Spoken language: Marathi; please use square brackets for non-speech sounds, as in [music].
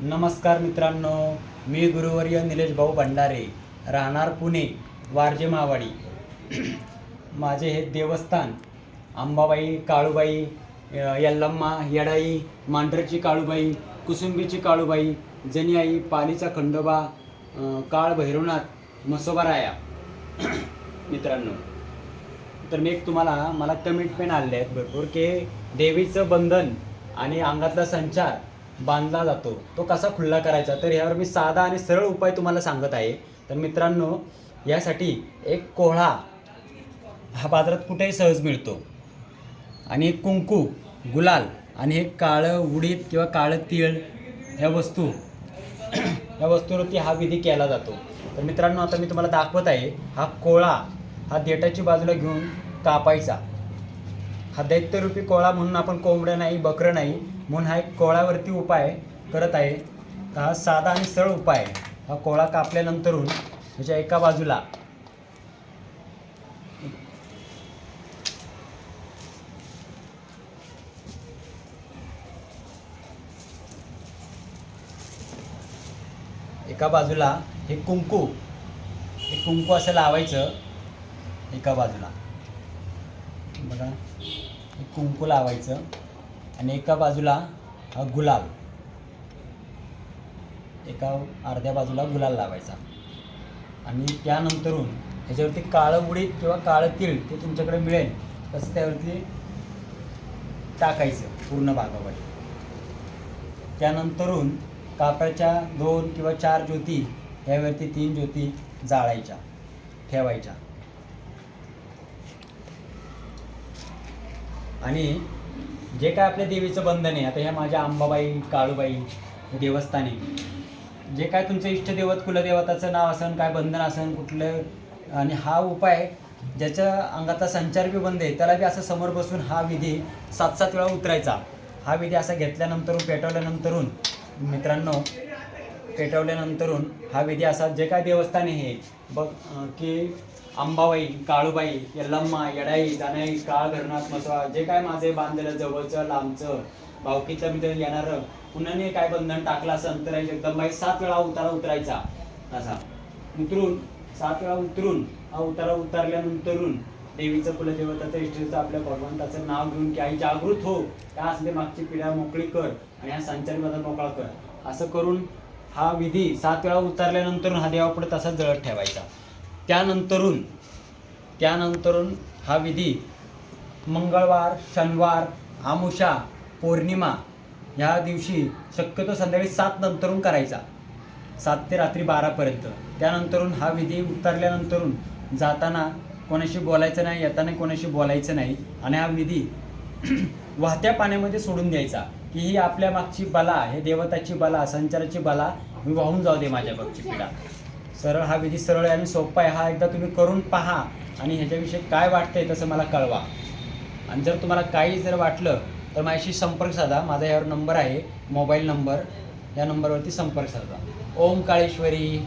नमस्कार मित्रांनो मी गुरुवर्य निलेश भाऊ भंडारे राहणार पुणे वारजे मावाडी. [clears throat] माझे हे देवस्थान अंबाबाई काळूबाई यल्लम्मा येडाई मांढरची काळूबाई कुसुंबीची काळूबाई जनियाई पालीचा खंडोबा काळ भैरवनाथ मसोबाराया. [clears throat] मित्रांनो तर मी एक तुम्हाला मला कमिटमेंट आले आहेत भरपूर की देवीचं बंधन आणि अंगातला संचार बांधला जातो. तो कसा खुल्ला करायचा? तर ह्यावर मी साधा आणि सरळ उपाय तुम्हाला सांगत आहे. तर मित्रांनो यासाठी एक कोहळा हा बाजारात कुठेही सहज मिळतो. आणि एक कुंकू गुलाल आणि एक काळं उडीद किंवा काळं तीळ ह्या वस्तू [clears throat] या वस्तूवरती हा विधी केला जातो. तर मित्रांनो आता मी तुम्हाला दाखवत आहे हा कोळा हा देठाची बाजूला घेऊन कापायचा. हा दैत्यरूपी कोळा म्हणून आपण कोंबडं नाही बकरं नाही म्हणून हा एक कोळावरती उपाय करत आहे. तर हा साधा आणि सरळ उपाय आहे. हा कोळा कापल्यानंतरून त्याच्या एका बाजूला. एका बाजूला हे कुंकू. हे कुंकू असं लावायचं एका बाजूला. बघा एक कुंकू लावायचं आणि एका बाजूला हा गुलाल. एका अर्ध्या बाजूला गुलाल लावायचा. आणि त्यानंतरून ह्याच्यावरती काळं उडीद किंवा काळं तीळ ते तुमच्याकडे मिळेल तसं त्यावरती टाकायचं पूर्ण भागावर. त्यानंतरून कापडाच्या दोन किंवा चार ज्योती यावरती तीन ज्योती जाळायच्या ठेवायच्या. आणि जे काय आपल्या देवीचं बंधन आहे आता ह्या माझ्या अंबाबाई काळूबाई देवस्थानी जे काय तुमचं इष्टदेवत कुलदेवताचं नाव असन काय बंधन असन कुठलं आणि हा उपाय ज्याच्या अंगाचा संचार बी बंद आहे त्याला बी असं समोर बसून हा विधी सात सात वेळा उतरायचा. हा विधी असा घेतल्यानंतरून पेटवल्यानंतरून मित्रांनो पेटवल्यानंतरून हा विधी असा जे काय देवस्थान आहे हे बघ की अंबाबाई काळूबाई यल्लम्मा येडाई दानाई काळ धरणात मसवा जे काय माझे बांधलेलं जवळचं लांबचं भावकीतलं मी तर येणार पुन्हा काय बंधन टाकलं असं तर जगदंबाई सात वेळा उतारा उतरायचा. असा. उतरून सात वेळा उतरून हा उतारा उतरल्यानंतरून देवीचं कुलदेवताचं इष्टीचं आपल्या भगवंताचं नाव घेऊन की आई जागृत हो. त्या असले मागची पिढ्या मोकळी कर आणि हा संचारी बदल मोकळा कर. असं करून हा विधी सात वेळा उतरल्यानंतर हा देवापुढे तसाच जळत ठेवायचा. त्यानंतरून त्यानंतरून हा विधी मंगळवार शनिवार आमुषा पौर्णिमा ह्या दिवशी शक्यतो संध्याकाळी सात नंतरून करायचा. सात ते रात्री बारापर्यंत त्यानंतरून हा विधी उतरल्यानंतरून जाताना कोणाशी बोलायचं नाही येताना कोणाशी बोलायचं नाही आणि हा विधी [clears throat] वाहत्या पाण्यामध्ये सोडून द्यायचा की ही आपल्या मागची बला हे देवताची बला संचाराची बला मी वाहून जाऊ दे माझ्या मागची पिढा सरळ हा विधी सरळ आहे आणि सोपा आहे. हा एकदा तुम्ही करून पहा आणि ह्याच्याविषयी काय वाटतंय तसं मला कळवा. आणि जर तुम्हाला काही जर वाटलं तर माझ्याशी संपर्क साधा. माझा यावर नंबर आहे मोबाईल नंबर. या नंबरवरती संपर्क साधा. ओम काळेश्वरी